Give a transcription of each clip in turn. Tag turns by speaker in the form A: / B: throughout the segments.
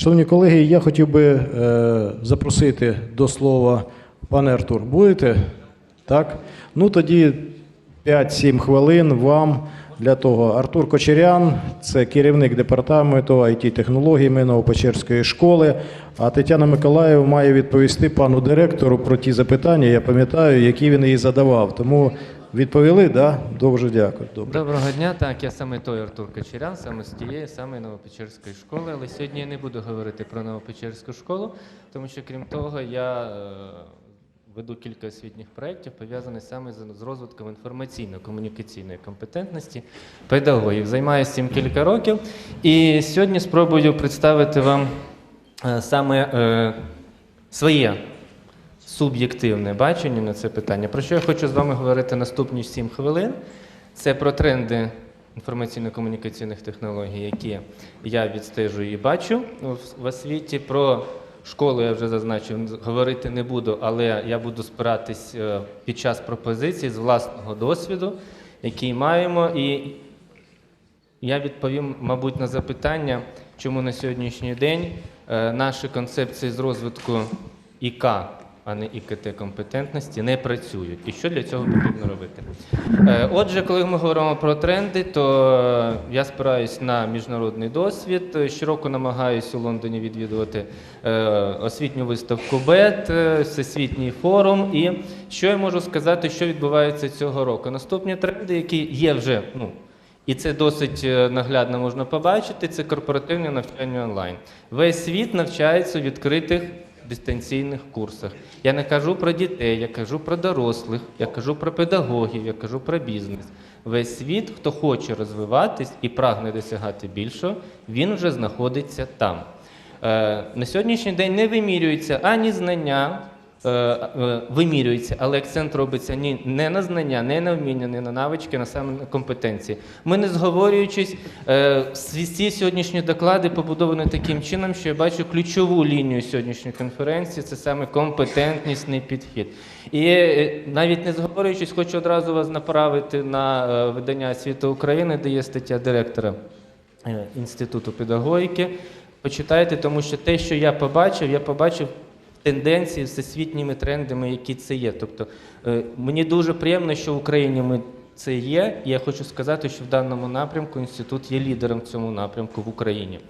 A: Шановні колеги, я хотів би е, запросити до слова пане Артур. Будете? Так? Ну тоді 5-7 хвилин вам для того. Артур Кочерян, це керівник департаменту it технологій Новопечерської школи. А Тетяна Миколаєва має відповісти пану директору про ті запитання, я пам'ятаю, які він їй задавав. Тому відповіли, да? Дуже дякую. Добре.
B: Доброго дня. Так, я саме той Артур Кочерян, саме з тієї самої Новопечерської школи. Але сьогодні я не буду говорити про Новопечерську школу, тому що крім того, я е, веду кілька освітніх проєктів, пов'язаних саме з з розвитком інформаційно-комунікаційної компетентності педагогів. Займаюся цим кілька років. І сьогодні спробую представити вам е, саме е, своє суб'єктивне бачення на це питання. Про що я хочу з вами говорити наступні 7 хвилин? Це про тренди інформаційно-комунікаційних технологій, які я відстежую і бачу в- освіті. Про школу я вже зазначив, говорити не буду, але я буду спиратись е, під час пропозицій з власного досвіду, який маємо. І я відповім, мабуть, на запитання, чому на сьогоднішній день е, наші концепції з розвитку ІК, а не ІКТ компетентності, не працюють. І що для цього потрібно робити? Е, Отже, коли ми говоримо про тренди, то е, я спираюсь на міжнародний досвід. Щороку намагаюся у Лондоні відвідувати е, освітню виставку БЕТ, всесвітній форум. І що я можу сказати, що відбувається цього року? Наступні тренди, які є вже ну, і це досить наглядно можна побачити. Це корпоративне навчання онлайн. Весь світ навчається у відкритих дистанційних курсах. Я не кажу про дітей, я кажу про дорослих, я кажу про педагогів, я кажу про бізнес. Весь світ, хто хоче розвиватись і прагне досягати більшого, він вже знаходиться там. Е, На сьогоднішній день не вимірюються ані знання, вимірюється, але акцент робиться ні, не на знання, не на вміння, не на навички, а саме на компетенції. Ми не зговорюючись, е, всі сьогоднішні доклади побудовані таким чином, що я бачу ключову лінію сьогоднішньої конференції це саме компетентнісний підхід. І е, навіть не зговорюючись, хочу одразу вас направити на е, видання «Освіта України, де є стаття директора е, Інституту педагогіки. Почитайте, тому що те, що я побачив, я побачив тенденції всесвітніми трендами, які це є. Тобто е, мені дуже приємно, що в Україні ми це є. І я хочу сказати, що в даному напрямку інститут є лідером в цьому напрямку в Україні.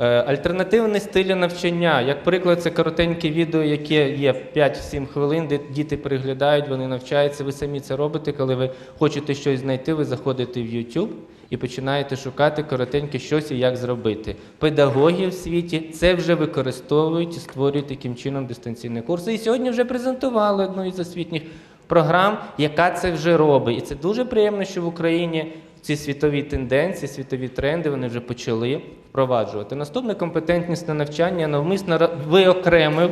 B: Е, Альтернативні стилі навчання, як приклад, це коротеньке відео, яке є 5-7 хвилин, де діти переглядають, вони навчаються. Ви самі це робите, коли ви хочете щось знайти, ви заходите в YouTube і починаєте шукати коротеньке щось і як зробити. Педагоги в світі це вже використовують і створюють таким чином дистанційні курси. І сьогодні вже презентували одну із освітніх програм, яка це вже робить. І це дуже приємно, що в Україні ці світові тенденції, світові тренди вони вже почали впроваджувати. Наступне компетентність на навчання навмисно виокремив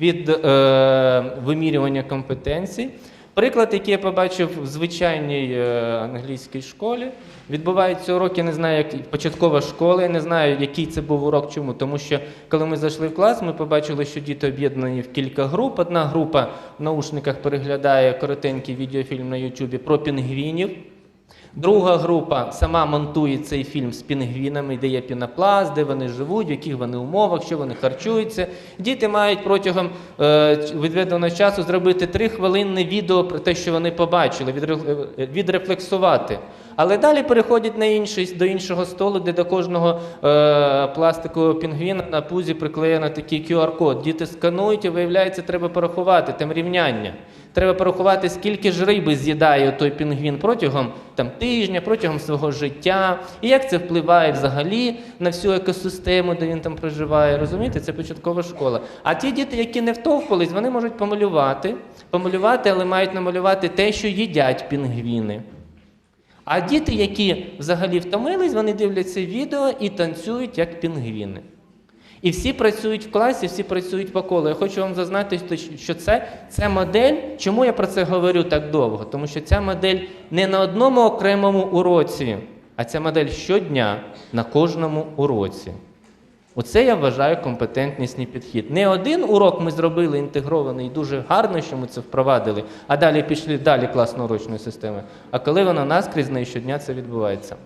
B: від е, вимірювання компетенцій. Приклад, який я побачив в звичайній е, англійській школі, відбуваються уроки, не знаю, як початкова школа, я не знаю, який це був урок, чому. Тому що коли ми зайшли в клас, ми побачили, що діти об'єднані в кілька груп. Одна група в наушниках переглядає коротенький відеофільм на Ютубі про пінгвінів. Друга група сама монтує цей фільм з пінгвінами, де є пінопласт, де вони живуть, в яких вони умовах, що вони харчуються. Діти мають протягом е, відведеного часу зробити три хвилинне відео про те, що вони побачили, е, відрефлексувати. Але далі переходять на інший, до іншого столу, де до кожного е, пластикового пінгвіна на пузі приклеєно такий QR-код. Діти сканують і виявляється, треба порахувати там рівняння. Треба порахувати, скільки ж риби з'їдає той пінгвін протягом там, тижня, протягом свого життя, і як це впливає взагалі на всю екосистему, де він там проживає. Розумієте, це початкова школа. А ті діти, які не втовпились, вони можуть помалювати, помалювати, але мають намалювати те, що їдять пінгвіни. А діти, які взагалі втомились, вони дивляться відео і танцюють як пінгвіни. І всі працюють в класі, всі працюють по колу. Я хочу вам зазнати, що це, це модель. Чому я про це говорю так довго? Тому що ця модель не на одному окремому уроці, а ця модель щодня на кожному уроці. Оце я вважаю компетентнісний підхід. Не один урок ми зробили інтегрований і дуже гарно, що ми це впровадили, а далі пішли далі класно урочної системи. А коли вона наскрізь неї щодня це відбувається.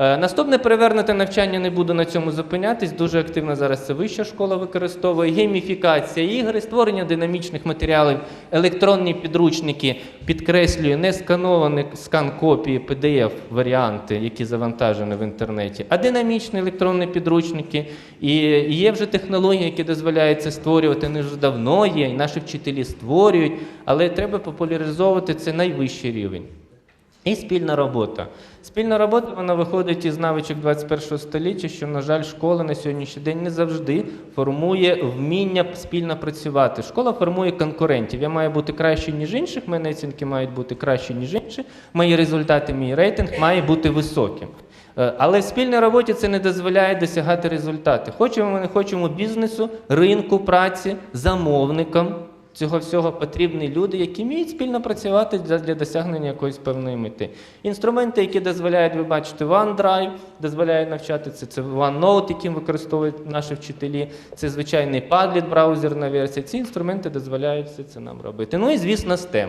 B: Е, Наступне перевернуте навчання не буду на цьому зупинятись. Дуже активно зараз це вища школа використовує. Гейміфікація ігри, створення динамічних матеріалів, електронні підручники, підкреслюю, не скановані скан копії PDF варіанти, які завантажені в інтернеті, а динамічні електронні підручники. І є вже технології, які дозволяють це створювати. Вони вже давно є, і наші вчителі створюють, але треба популяризовувати це найвищий рівень. І спільна робота. Спільна робота вона виходить із навичок 21 століття, що, на жаль, школа на сьогоднішній день не завжди формує вміння спільно працювати. Школа формує конкурентів. Я маю бути краще, ніж інших, мої оцінки мають бути кращі, ніж інші. Мої результати, мій рейтинг має бути високим. Е, Але в спільній роботі це не дозволяє досягати результати. Хочемо ми не хочемо бізнесу, ринку праці, замовникам. Цього всього потрібні люди, які вміють спільно працювати для, досягнення якоїсь певної мети. Інструменти, які дозволяють, ви бачите, OneDrive, дозволяють навчати це, це OneNote, яким використовують наші вчителі, це звичайний Padlet, браузерна версія. Ці інструменти дозволяють все це нам робити. Ну і звісно, STEM.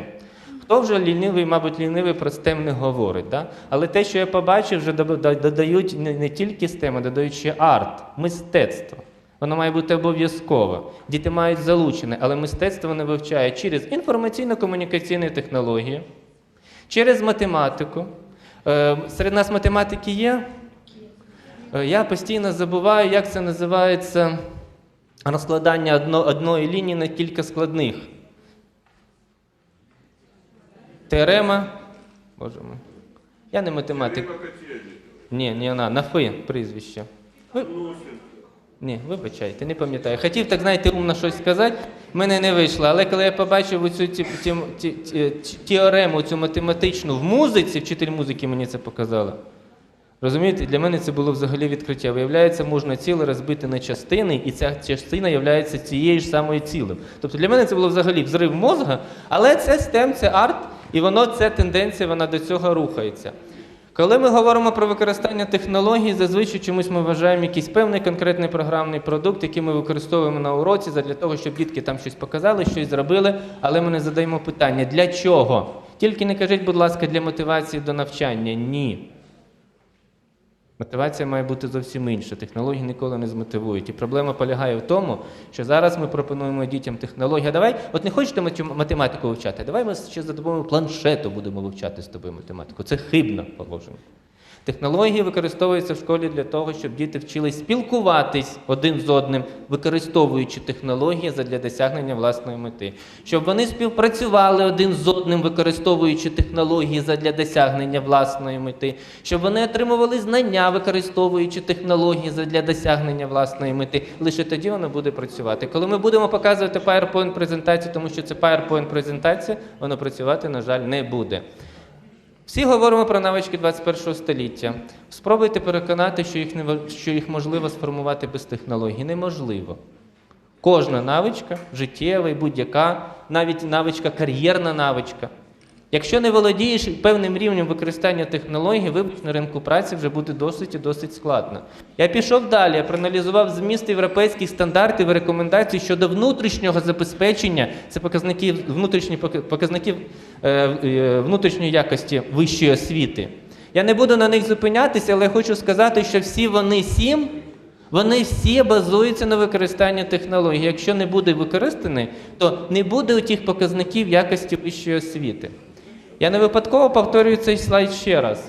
B: Хто вже лінивий, мабуть, лінивий про STEM не говорить. Да? Але те, що я побачив, вже додають не тільки STEM, а додають ще арт, мистецтво. Воно має бути обов'язково. Діти мають залучене, але мистецтво вони вивчають через інформаційно-комунікаційні технології, через математику. Е, Серед нас математики є. Е, Я постійно забуваю, як це називається розкладання одно, одної лінії на кілька складних. Теорема. Боже мой. Я не математик. Ні, не вона, на фи прізвище. Ні, вибачайте, не пам'ятаю. Хотів, так знаєте, умно щось сказати, в мене не вийшло. Але коли я побачив оцю ті, ті, ті, ті- теорему, цю математичну в музиці, вчитель музики мені це показала. Розумієте, для мене це було взагалі відкриття. Виявляється, можна ціле розбити на частини, і ця частина є цією ж самою цілим. Тобто для мене це було взагалі взрив мозга, але це STEM, це арт, і воно це тенденція, вона до цього рухається. Коли ми говоримо про використання технологій, зазвичай чомусь ми вважаємо якийсь певний конкретний програмний продукт, який ми використовуємо на уроці для того, щоб дітки там щось показали, щось зробили, але ми не задаємо питання, для чого? Тільки не кажіть, будь ласка, для мотивації до навчання. Ні. Мотивація має бути зовсім інша. Технології ніколи не змотивують. І проблема полягає в тому, що зараз ми пропонуємо дітям технологію. Давай, от не хочете математику вивчати, давай ми ще за допомогою планшету будемо вивчати з тобою математику. Це хибно положення. Технології використовуються в школі для того, щоб діти вчились спілкуватись один з одним, використовуючи технології для досягнення власної мети. Щоб вони співпрацювали один з одним, використовуючи технології для досягнення власної мети, щоб вони отримували знання, використовуючи технології для досягнення власної мети. Лише тоді воно буде працювати. Коли ми будемо показувати PowerPoint презентацію, тому що це PowerPoint презентація, воно працювати, на жаль, не буде. Всі говоримо про навички 21 століття. Спробуйте переконати, що їх, не, що їх можливо сформувати без технологій. Неможливо. Кожна навичка, життєва і будь-яка, навіть навичка, кар'єрна навичка. Якщо не володієш певним рівнем використання технологій, вибач на ринку праці вже буде досить і досить складно. Я пішов далі, я проаналізував зміст європейських стандартів і рекомендацій щодо внутрішнього забезпечення, це показники внутрішні показників е, е, внутрішньої якості вищої освіти. Я не буду на них зупинятися, але я хочу сказати, що всі вони сім вони всі базуються на використанні технологій. Якщо не буде використаний, то не буде у тих показників якості вищої освіти. Я не випадково повторюю цей слайд ще раз.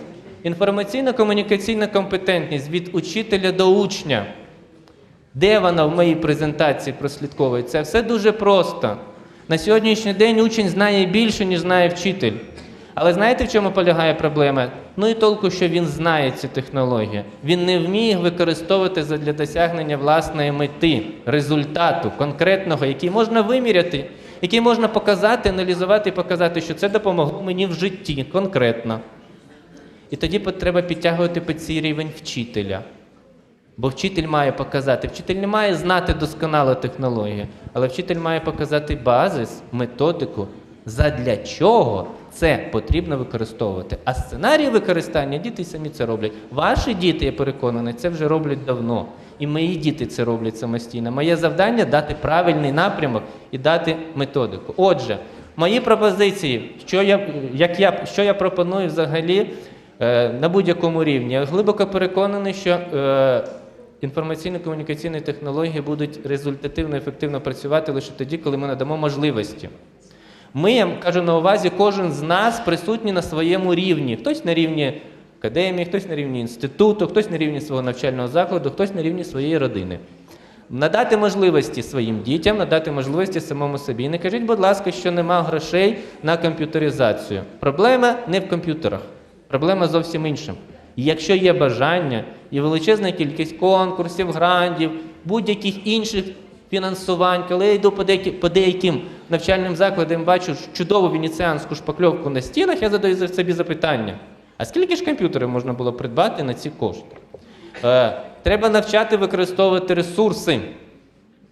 B: Інформаційно-комунікаційна компетентність від учителя до учня. Де вона в моїй презентації прослідковується? Все дуже просто. На сьогоднішній день учень знає більше, ніж знає вчитель. Але знаєте, в чому полягає проблема? Ну і толку, що він знає ці технології. Він не вміє їх використовувати для досягнення власної мети, результату конкретного, який можна виміряти, який можна показати, аналізувати і показати, що це допомогло мені в житті конкретно. І тоді треба підтягувати під цей рівень вчителя. Бо вчитель має показати, вчитель не має знати досконало технології, але вчитель має показати базис, методику, задля чого це потрібно використовувати. А сценарії використання діти самі це роблять. Ваші діти, я переконаний, це вже роблять давно. І мої діти це роблять самостійно. Моє завдання дати правильний напрямок і дати методику. Отже, мої пропозиції, що я, як я, що я пропоную взагалі Е, на будь-якому рівні. Я глибоко переконаний, що е, інформаційно-комунікаційні технології будуть результативно ефективно працювати лише тоді, коли ми надамо можливості. Ми, я кажу на увазі, кожен з нас присутній на своєму рівні. Хтось на рівні академії, хтось на рівні інституту, хтось на рівні свого навчального закладу, хтось на рівні своєї родини. Надати можливості своїм дітям, надати можливості самому собі. Не кажіть, будь ласка, що нема грошей на комп'ютеризацію. Проблема не в комп'ютерах, проблема зовсім іншим. І Якщо є бажання і величезна кількість конкурсів, грантів, будь-яких інших фінансувань, коли я йду по, деякі, по деяким навчальним закладам, бачу чудову венеціанську шпакльовку на стінах, я задаю собі запитання: а скільки ж комп'ютерів можна було придбати на ці кошти? Е, треба навчати використовувати ресурси.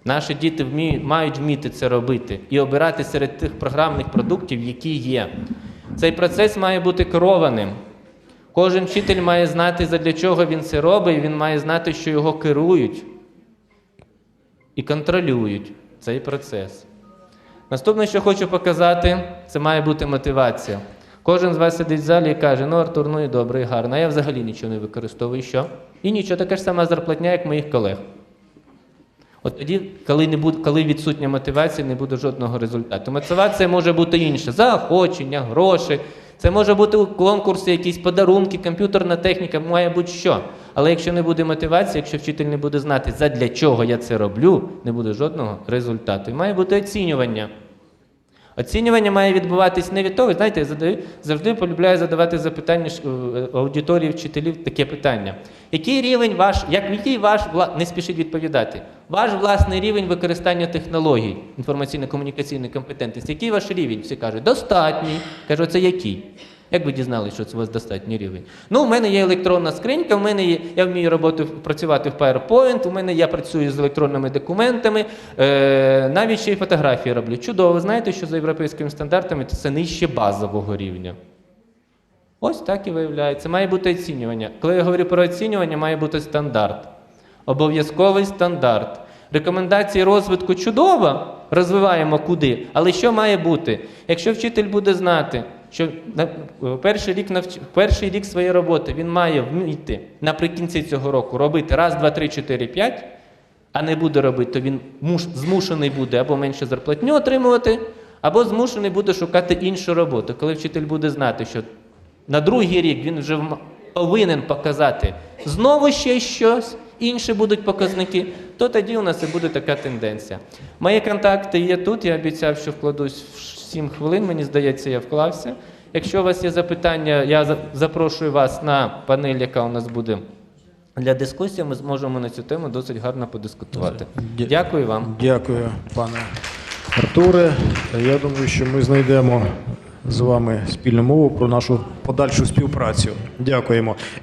B: Наші діти вміють, мають вміти це робити і обирати серед тих програмних продуктів, які є. Цей процес має бути керованим. Кожен вчитель має знати, задля чого він це робить, і він має знати, що його керують і контролюють цей процес. Наступне, що хочу показати, це має бути мотивація. Кожен з вас сидить в залі і каже: ну, Артур, ну і добре, і гарно, а я взагалі нічого не використовую. Що? І нічого, така ж сама зарплатня, як моїх колег. От тоді, коли, не буде, коли відсутня мотивація, не буде жодного результату. Мотивація може бути інша: заохочення, гроші. Це може бути конкурси, якісь подарунки, комп'ютерна техніка, має бути що. Але якщо не буде мотивації, якщо вчитель не буде знати, задля чого я це роблю, не буде жодного результату. І має бути оцінювання. Оцінювання має відбуватись не від того, знаєте, я задаю, завжди полюбляю задавати запитання е, аудиторії вчителів таке питання. Який рівень ваш, як який ваш не спішіть відповідати, ваш власний рівень використання технологій інформаційно-комунікаційної компетентності, який ваш рівень? Всі кажуть, достатній. Кажу, це який? Як ви дізналися, що це у вас достатній рівень? Ну, у мене є електронна скринька, у мене є, я вмію роботи, працювати в PowerPoint, у мене я працюю з електронними документами, е, навіть ще й фотографії роблю. Чудово, знаєте, що за європейськими стандартами це нижче базового рівня. Ось так і виявляється. Має бути оцінювання. Коли я говорю про оцінювання, має бути стандарт. Обов'язковий стандарт. Рекомендації розвитку чудово, розвиваємо куди. Але що має бути? Якщо вчитель буде знати, що на перший рік навч... перший рік своєї роботи він має вміти наприкінці цього року робити раз, два, три, чотири, п'ять, а не буде робити, то він муш... змушений буде або менше зарплатню отримувати, або змушений буде шукати іншу роботу. Коли вчитель буде знати, що на другий рік він вже повинен показати знову ще щось, інші будуть показники, то тоді у нас і буде така тенденція. Мої контакти є тут, я обіцяв, що вкладусь в 7 хвилин, мені здається, я вклався. Якщо у вас є запитання, я запрошую вас на панель, яка у нас буде для дискусії, ми зможемо на цю тему досить гарно подискутувати. Дякую вам.
A: Дякую, пане Артуре. Я думаю, що ми знайдемо з вами спільну мову про нашу подальшу співпрацю. Дякуємо.